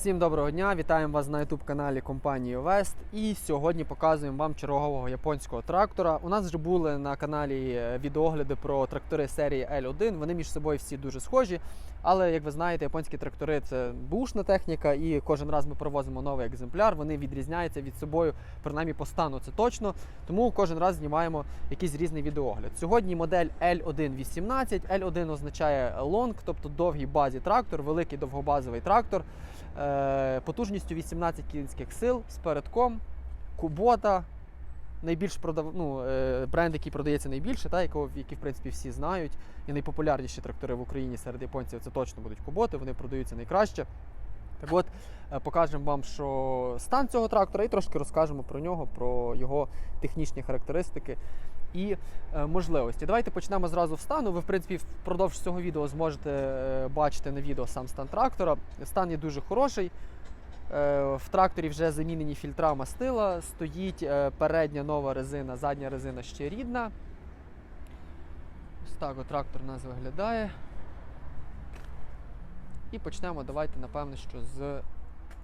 Всім доброго дня! Вітаємо вас на youtube каналі компанії Вест. І сьогодні показуємо вам чергового японського трактора. У нас вже були на каналі е, відеогляди про трактори серії L1. Вони між собою всі дуже схожі. Але як ви знаєте, японські трактори це бушна техніка, і кожен раз ми привозимо новий екземпляр. Вони відрізняються від собою, принаймні по стану це точно. Тому кожен раз знімаємо якийсь різний відеогляд. Сьогодні модель L118. L1 означає long, тобто довгий базі трактор, великий довгобазовий трактор. Е, потужністю 18 кінських сил з передком, Кубота. Найбільш продав... ну, е, бренд, який продається найбільше, та, якого, який в принципі всі знають. І найпопулярніші трактори в Україні серед японців це точно будуть куботи, вони продаються найкраще. Так от, е, покажемо вам, що стан цього трактора, і трошки розкажемо про нього, про його технічні характеристики і е, можливості. Давайте почнемо зразу з стану. Ви, в принципі, впродовж цього відео зможете е, бачити на відео сам стан трактора. Стан є дуже хороший. Е, В тракторі вже замінені фільтра мастила, стоїть передня нова резина, задня резина ще рідна. Ось так от трактор у нас виглядає. І почнемо давайте, напевно, що з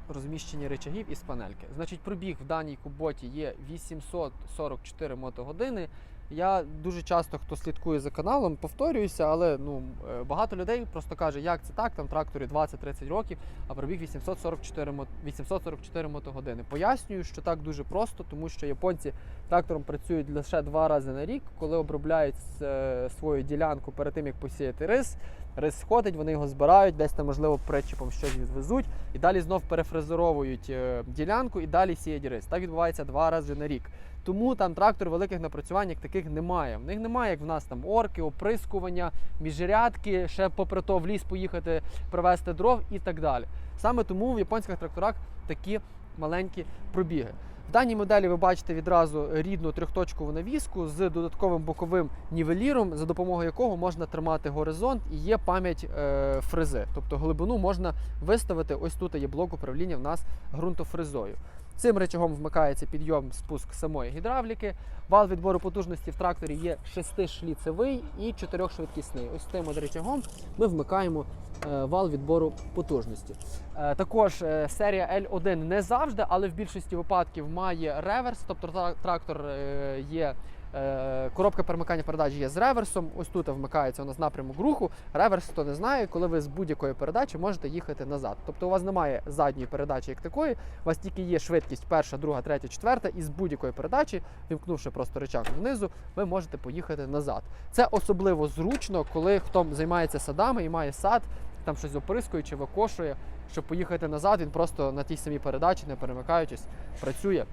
розміщення речагів із панельки. Значить, пробіг в даній куботі є 844 мотогодини. Я дуже часто, хто слідкує за каналом, повторююся, але ну, е, багато людей просто каже, як це так, там тракторі 20-30 років, а пробіг 844, мо- 844 мотогодини. Пояснюю, що так дуже просто, тому що японці трактором працюють лише два рази на рік, коли обробляють е, свою ділянку перед тим, як посіяти рис. Рис сходить, вони його збирають, десь там, можливо, причепом щось відвезуть, і далі знов перефрезеровують е, ділянку і далі сіять рис. Так відбувається два рази на рік. Тому там трактор великих напрацювань як таких немає. В них немає, як в нас там орки, оприскування, міжрядки, ще попри то в ліс поїхати привезти дров і так далі. Саме тому в японських тракторах такі маленькі пробіги. В даній моделі ви бачите відразу рідну трьохточкову навіску з додатковим боковим нівеліром, за допомогою якого можна тримати горизонт і є пам'ять е, фрези. Тобто глибину можна виставити. Ось тут є блок управління в нас ґрунтофрезою. Цим речагом вмикається підйом спуск самої гідравліки. Вал відбору потужності в тракторі є шестишліцевий і чотирьохшвидкісний. Ось цим от речагом ми вмикаємо е, вал відбору потужності. Е, Також е, серія L1 не завжди, але в більшості випадків має реверс, тобто трактор є. Е, Коробка перемикання передач є з реверсом. Ось тут вмикається у нас напрямок руху. Реверс, хто не знає, коли ви з будь-якої передачі можете їхати назад. Тобто у вас немає задньої передачі як такої, у вас тільки є швидкість перша, друга, третя, четверта, і з будь-якої передачі, вімкнувши просто рычаг внизу, ви можете поїхати назад. Це особливо зручно, коли хто займається садами і має сад, там щось оприскує чи викошує, щоб поїхати назад, він просто на тій самій передачі, не перемикаючись, працює.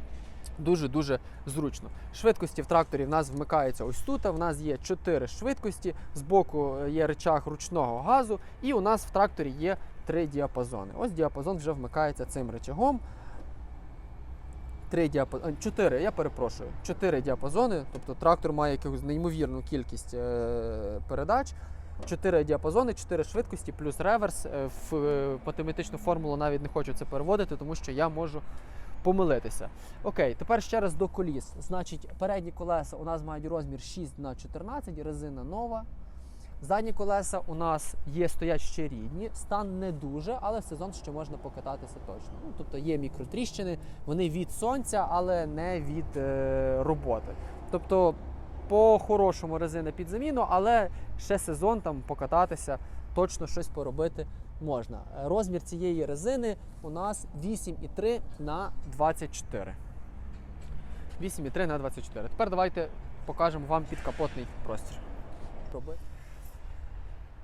Дуже-дуже зручно. Швидкості в тракторі в нас вмикаються ось тут. В нас є 4 швидкості, збоку є рычаг ручного газу, і у нас в тракторі є три діапазони. Ось діапазон вже вмикається цим рычагом. Три діапазони, чотири, я перепрошую, чотири діапазони, тобто трактор має якусь неймовірну кількість е, передач. Чотири діапазони, чотири швидкості, плюс реверс. Е, В е, математичну формулу навіть не хочу це переводити, тому що я можу помилитися. Окей, тепер ще раз до коліс. Значить, передні колеса у нас мають розмір 6 на 14, резина нова. Задні колеса у нас є стоять ще рідні, стан не дуже, але в сезон ще можна покататися точно. Ну, тобто є мікротріщини, вони від сонця, але не від е, роботи. Тобто, по-хорошому резина під заміну, але ще сезон там покататися, точно щось поробити можна. Розмір цієї резини у нас 8,3 на 24. 8,3 на 24. Тепер давайте покажемо вам підкапотний простір. Пробуй.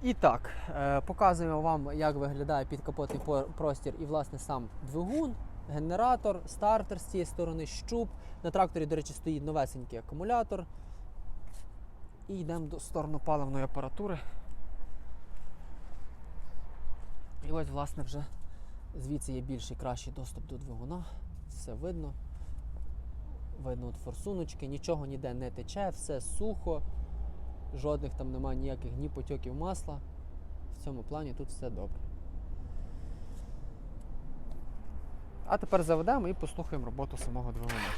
І так, е, показуємо вам, як виглядає підкапотний простір і власне сам двигун, генератор, стартер з цієї сторони, щуп. На тракторі, до речі, стоїть новесенький акумулятор. І йдемо до сторону паливної апаратури. І ось, власне, вже звідси є більший кращий доступ до двигуна. Все видно. Видно от форсуночки, нічого ніде не тече, все сухо, жодних там немає ніяких ні потьоків масла. В цьому плані тут все добре. А тепер заведемо і послухаємо роботу самого двигуна.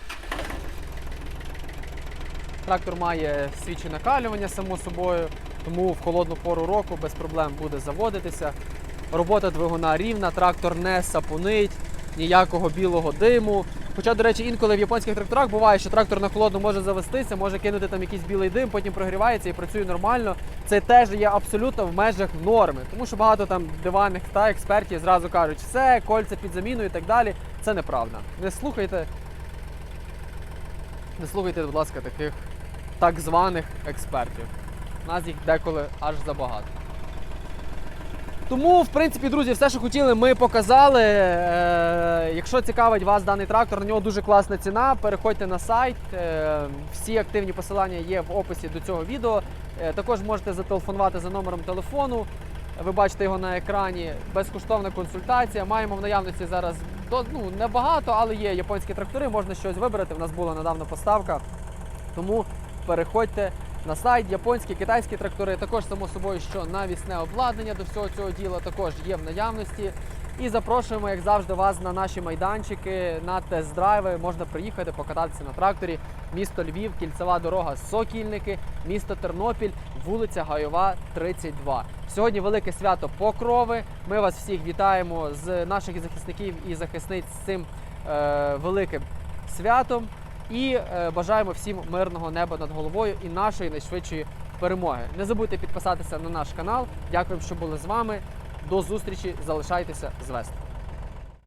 Трактор має свічі накалювання, само собою, тому в холодну пору року без проблем буде заводитися. Робота двигуна рівна, трактор не сапунить, ніякого білого диму. Хоча, до речі, інколи в японських тракторах буває, що трактор на холодну може завестися, може кинути там якийсь білий дим, потім прогрівається і працює нормально. Це теж є абсолютно в межах норми. Тому що багато там диванних та експертів зразу кажуть, все, кольця під заміну і так далі. Це неправда. Не слухайте. Не слухайте, будь ласка, таких так званих експертів. Нас їх деколи аж забагато. Тому, в принципі, друзі, все, що хотіли, ми показали. Е, якщо цікавить вас даний трактор, на нього дуже класна ціна. Переходьте на сайт. Е, всі активні посилання є в описі до цього відео. Е, також можете зателефонувати за номером телефону. Ви бачите його на екрані. Безкоштовна консультація. Маємо в наявності зараз ну, небагато, але є японські трактори, можна щось вибрати. У нас була недавно поставка. Тому переходьте на сайт, японські, китайські трактори. Також, само собою, що навісне обладнання до всього цього діла також є в наявності. І запрошуємо, як завжди, вас на наші майданчики, на тест-драйви. Можна приїхати, покататися на тракторі. Місто Львів, кільцева дорога Сокільники, місто Тернопіль, вулиця Гайова, 32. Сьогодні велике свято Покрови. Ми вас всіх вітаємо з наших захисників і захисниць з цим е, великим святом. І е, бажаємо всім мирного неба над головою і нашої найшвидшої перемоги. Не забудьте підписатися на наш канал. Дякуємо, що були з вами. До зустрічі. Залишайтеся з Вести.